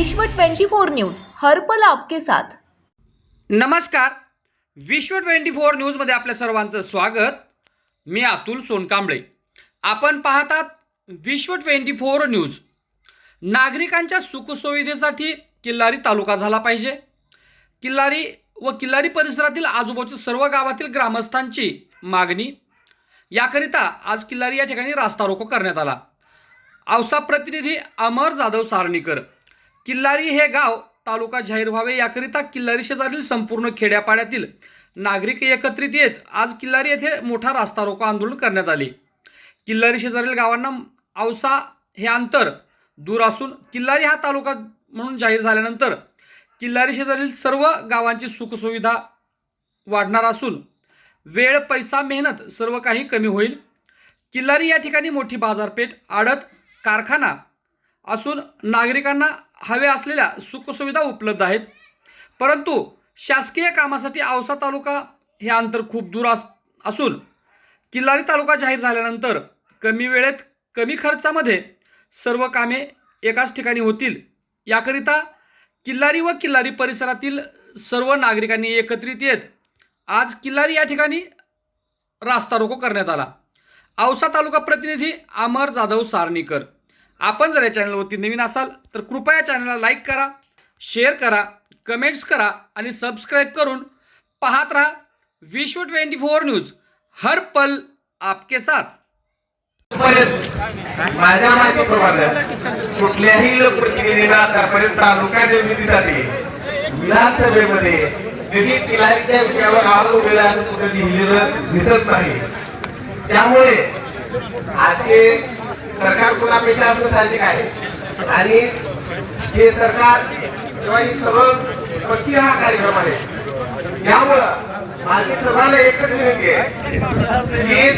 विश्व 24 न्यूज हरपल आपके साथ. नमस्कार. विश्व ट्वेंटी फोर न्यूजमध्ये आपल्या सर्वांचं स्वागत. मी अतुल सोनकांबळे. आपण पाहतात विश्व ट्वेंटी फोर न्यूज. नागरिकांच्या सुखसुविधेसाठी किल्लारी तालुका झाला पाहिजे. किल्लारी व किल्लारी परिसरातील आजूबाजूच्या सर्व गावातील ग्रामस्थांची मागणी. याकरिता आज किल्लारी या ठिकाणी रास्ता रोको करण्यात आला. औसा प्रतिनिधी अमर जाधव सारणीकर. किल्लारी हे गाव तालुका जाहीर व्हावे याकरिता किल्लारी शेजारील संपूर्ण खेड्यापाड्यातील नागरिक एकत्रित येत आज किल्लारी येथे मोठा रास्ता रोको आंदोलन करण्यात आले. किल्लारी शेजारील गावांना औसा हे अंतर दूर असून किल्लारी हा तालुका म्हणून जाहीर झाल्यानंतर किल्लारी शेजारील सर्व गावांची सुखसुविधा वाढणार असून वेळ पैसा मेहनत सर्व काही कमी होईल. किल्लारी या ठिकाणी मोठी बाजारपेठ आडत कारखाना असून नागरिकांना हवे असलेल्या सुखसुविधा उपलब्ध आहेत. परंतु शासकीय कामासाठी औसा तालुका हे अंतर खूप दूर अस असून किल्लारी तालुका जाहीर झाल्यानंतर कमी वेळेत कमी खर्चामध्ये सर्व कामे एकाच ठिकाणी होतील. याकरिता किल्लारी व किल्लारी परिसरातील सर्व नागरिकांनी एकत्रित येत आज किल्लारी या ठिकाणी रास्ता रोको करण्यात आला. औसा तालुका प्रतिनिधी अमर जाधव सारणीकर. आपण जर या चॅनलवरती नवीन असाल तर कृपया चॅनलला लाईक करा शेअर करा कमेंट्स करा आणि सबस्क्राईब करून पाहत राहा विश्व ट्वेंटी फोर न्यूज. हर पल आपके साथ. पर्यंत माझ्या माहितीप्रमाणे कुठल्याही लोकप्रतिनिधीला आतापर्यंत तालुका निर्मितीसाठी विधानसभेमध्ये निधी तिलारीच्या विषयावर आवाज उभेला असं कुठे लिहिलेलं दिसत नाही. त्यामुळे आजचे कोणापेक्षा असणं साहजिक आहे. आणि हे सरकार किंवा ही सर्व पक्षी हा कार्यक्रम आहे त्यामुळं माझी सभाला एकच विनंती आहे की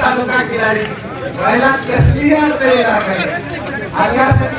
तालुका किनारी व्हायला कसलीही अडचण येणार नाही. आणि यासाठी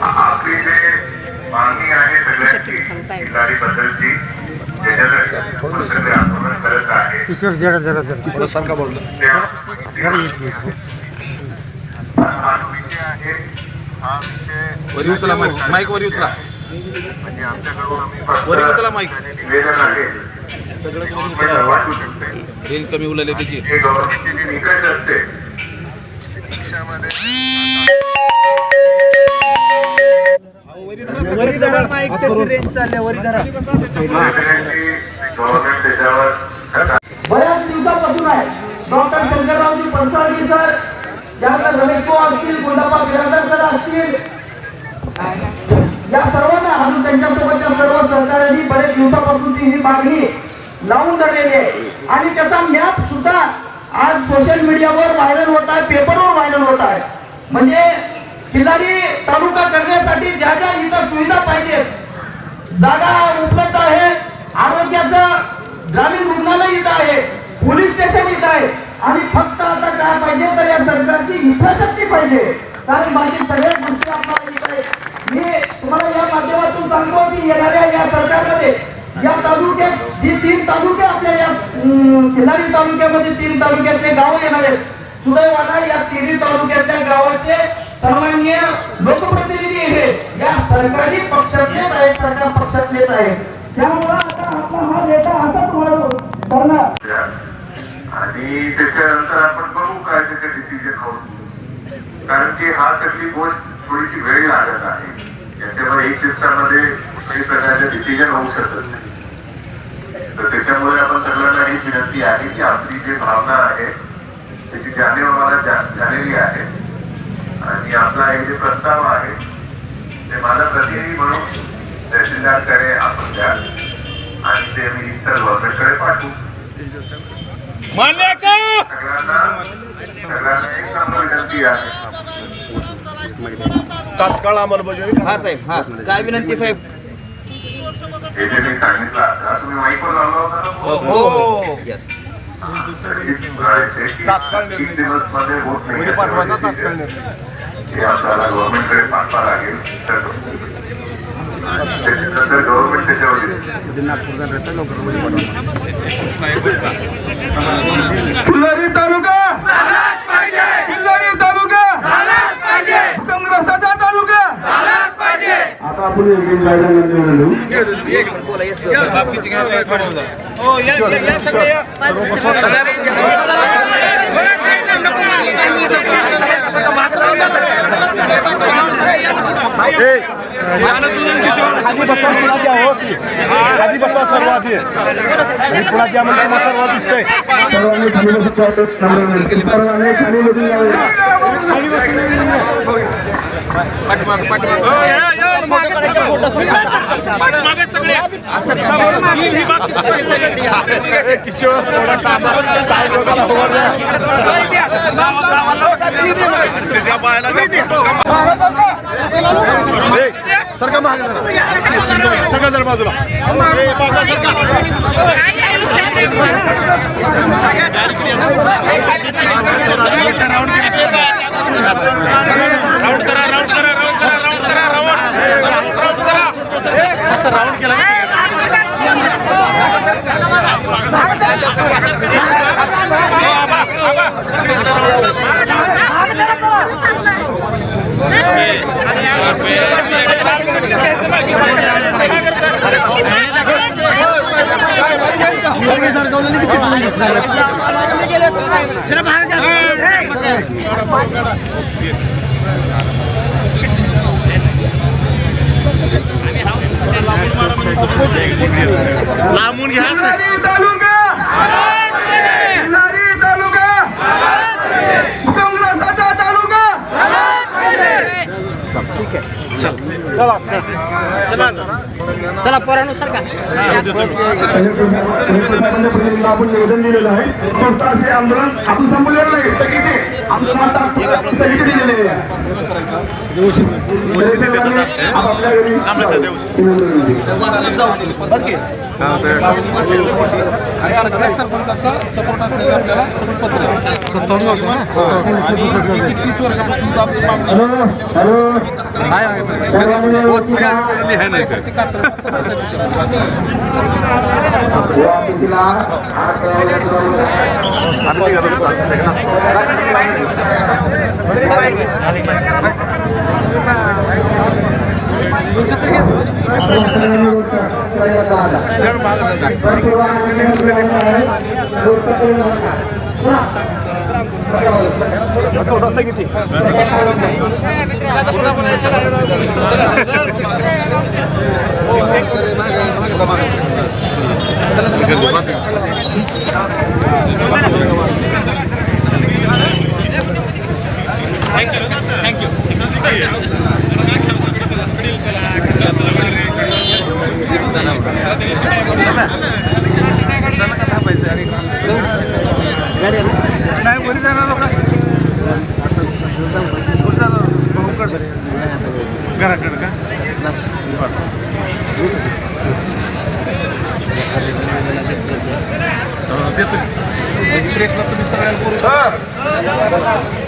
आपली जे मागणी आहे सगळ्यांची बद्दलची आंदोलन करत आहे हा विषय आहे हा विषय वरी उचला माईक माईक वरी उचला म्हणजे आमच्याकडून आम्ही निवेदन आहे पाठवू शकते रेंज कमी उलाले त्याची गव्हर्नमेंटचे जे निकष असते बऱ्याच दिवसापासून आहे. डॉक्टर शंकररावजी पणसाळगी सर त्यानंतर रमेश असतील गुंडाप्पा बिरादर सर असतील. या सर्वांना अजून त्यांच्यासोबतच्या सर्व सहकार्यांनी बरेच दिवसापासून ती ही मागणी लावून धरलेली आहे. आणि त्याचा मॅप सुद्धा आज सोशल मीडियावर व्हायरल होत आहे पेपरवर व्हायरल होत आहे. म्हणजे खिलारी तालुका करण्यासाठी ज्या ज्या इतर सुविधा पाहिजेत जागा उपलब्ध आहे आरोग्याचं ग्रामीण रुग्णालय इथं आहे पोलीस स्टेशन इथं आहे. आणि फक्त आता काय पाहिजे तर या सरकारची इच्छाशक्ती पाहिजे. कारण बाकी सगळ्या गोष्टी आपल्याला इथं आहे मी तुम्हाला या माध्यमातून सांगतो की येणाऱ्या या सरकारमध्ये या तालुक्यात जी तीन तालुके आपल्या या भंडारी तालुक्यामध्ये तीन तालुक्यातले गाव येणार आहेत. सुदैवाला या तिन्ही तालुक्यातल्या गावाचे सामान्य लोकप्रतिनिधी हे या सरकारी पक्षातलेच आहेत सरकार पक्षातलेच आहेत. त्यामुळं आता आपला हा नेता असाच वाढव करणार आणि त्याच्यानंतर आपण बघू काय त्याचे डिसिजन होत कारण की हा सगळी गोष्ट थोडीशी वेळ लागत आहे. याच्यावर एक दिवसामध्ये काही प्रकारचे डिसिजन होऊ शकत नाही तर त्याच्यामुळे आपण सगळ्यांना ही विनंती आहे की आपली जी भावना आहे त्याची जाणीव आम्हाला जा- झालेली आहे. आणि आपला हे जे प्रस्ताव आहे ते माझा प्रतिनिधी म्हणून तहसीलदारकडे आपण द्या. आणि ते मी सर गव्हर्नमेंटकडे पाठवू. सगळ्यांना सगळ्यांना एक नंबर विनंती आहे. तात्काळ अंमलबजावणी हा साहेब हा. काय विनंती साहेब? हे जे मी सांगितलं आता तुम्ही माईकवर लावला होता ना हो हो. Yes. तरी करायचे की तीन दिवसमध्ये होत नाही उद्या पाठवायचा तात्काळ याच्यावर निर्णय. हे आपल्याला गव्हर्नमेंटकडे पाठवा लागेल. तर त्याच्यानंतर गव्हर्नमेंट त्याच्यावर दिसेल. फुलरी तालुका! फुलरी तालुका! भूकंपग्रस्ताचा तालुका! आता आपण एक एक गायडन घेऊ एक बोला येस आधी हो. आधी बसा सर्व आधी आणि पुन्हा द्या म्हणजे तुम्हाला सर्व दिसतंय खाली बसून जावं. नंबर विनंती. जर बाजूला राऊंड जावं. जरा सगळं जर बाजूला ए, बाजूला सरका. असं राऊंड केला ना लांबून घ्या. फुलरी तालुका. फुलरी तालुका भूकंपग्रस्ताचा तालुका आपण निवेदन दिलेलं आहे फक्त असे आंदोलन आपण संपलेलं नाही स्थगिती आमचं आता स्थगिती दिलेली आहे आपापल्या घरी सरपंचाचा सपोर्ट असलेला आपल्याला सपोर्ट पत्र तीस वर्षापासूनचा हॅलो हॅलो. या ऑफिसला हात लावल्याबरोबर रस्ता किती नाही वरी जाणार का घराकडे का? प्रेसला तुम्ही सगळ्यांना